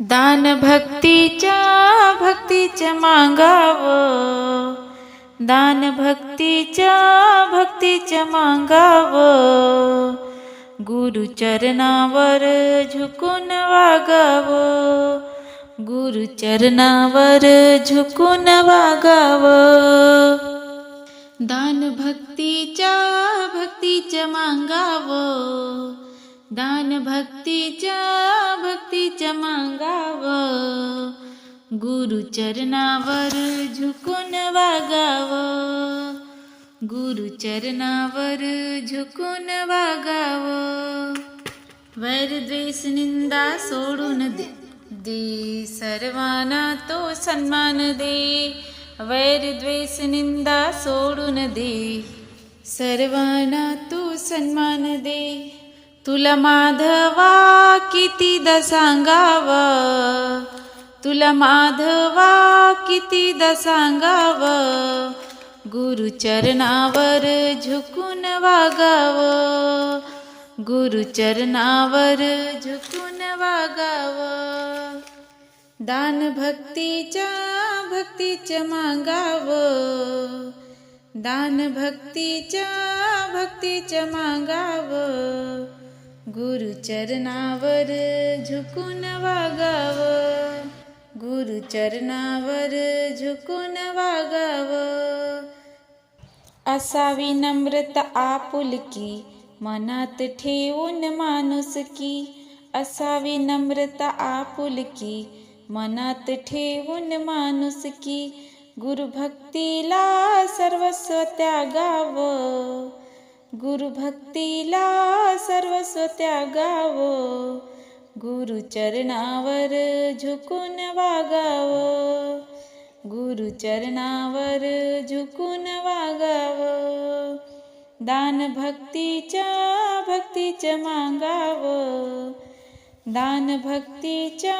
दान भक्तीच्या भक्तीच्या मागावं. दान भक्तीच्या भक्तीच्या मागावं. गुरुचरणावर झुकून वागावं. गुरुचरणावर झुकून वागावं. दान भक्तीच्या भक्तीच्या मागावं. दान भक्तीच्या भक्तीच्या मागावं. गुरुचरणावर झुकून वागावं. गुरुचरणावर झुकून वागावं. वैर द्वेष निंदा सोडून दे. दे सर्वांना तो सन्मान दे. वैर द्वेष निंदा सोडून दे. सर्वांना तू सन्मान दे. तुला माधवा कितीदा सांगाव तुला माधवा कितीदा सांगाव गुरुचरणावर झुकून वागाव. गुरुचरणावर झुकून वागाव. दान भक्तीच्या भक्तीच्या मागाव. दान भक्तीच्या भक्तीच्या मागाव. गुरुचरणावर झुकून वागाव. गुरुचरणावर झुकून वागाव. असावी नम्रता आपुलकी मनात ठेवून माणुसकी असावी नम्रता आपुलकी मनात ठेवून माणुसकी गुरुभक्तीला सर्वस्व त्यागावं. गुरुभक्तीला सर्वस्व त्यागाव. गुरुचरणावर झुकून वागाव. गुरुचरणावर झुकून वागाव. दान भक्तीच्या भक्तीच्या मागाव. दान भक्तीच्या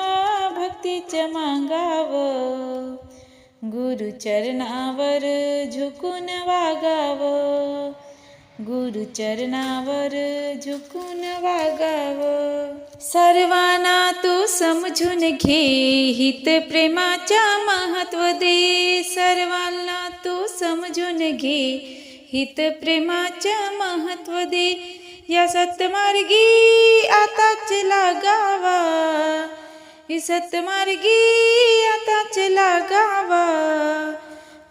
भक्तीच्या मागाव. गुरुचरणावर झुकून वागावं. गुरुचरणावर झुकून वागाव. सर्वांना तू समजून घे हित प्रेमाच्या महत्त्व दे. सर्वांना तू समजून घे हित प्रेमाच्या महत्त्व दे. या सतमार्गी आताच लागावा. ही सत्मार्गी आताच लागावा.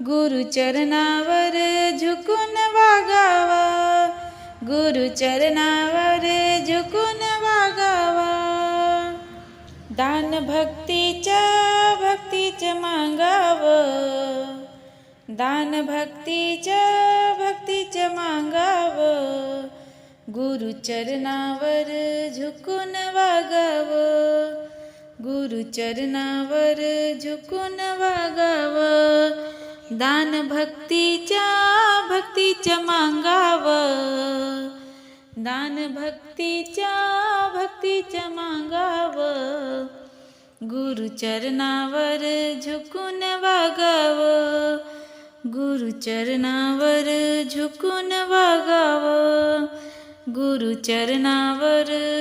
गुरुचरणावर झुकून वागावा. गुरुचरणावर झुकून वागावा. दान भक्तीच्या भक्तीच्या मागावं. दान भक्तीच्या भक्तीच्या मागावं. गुरुचरणावर झुकून वागावं. गुरुचरणावर झुकून वागावं. दान भक्तीच्या भक्तीच्या मागावं. दान भक्तीच्या भक्तीच्या मागावं. गुरुचरणावर झुकून वागावं. गुरुचरणावर झुकून वागावं. गुरुचरणावर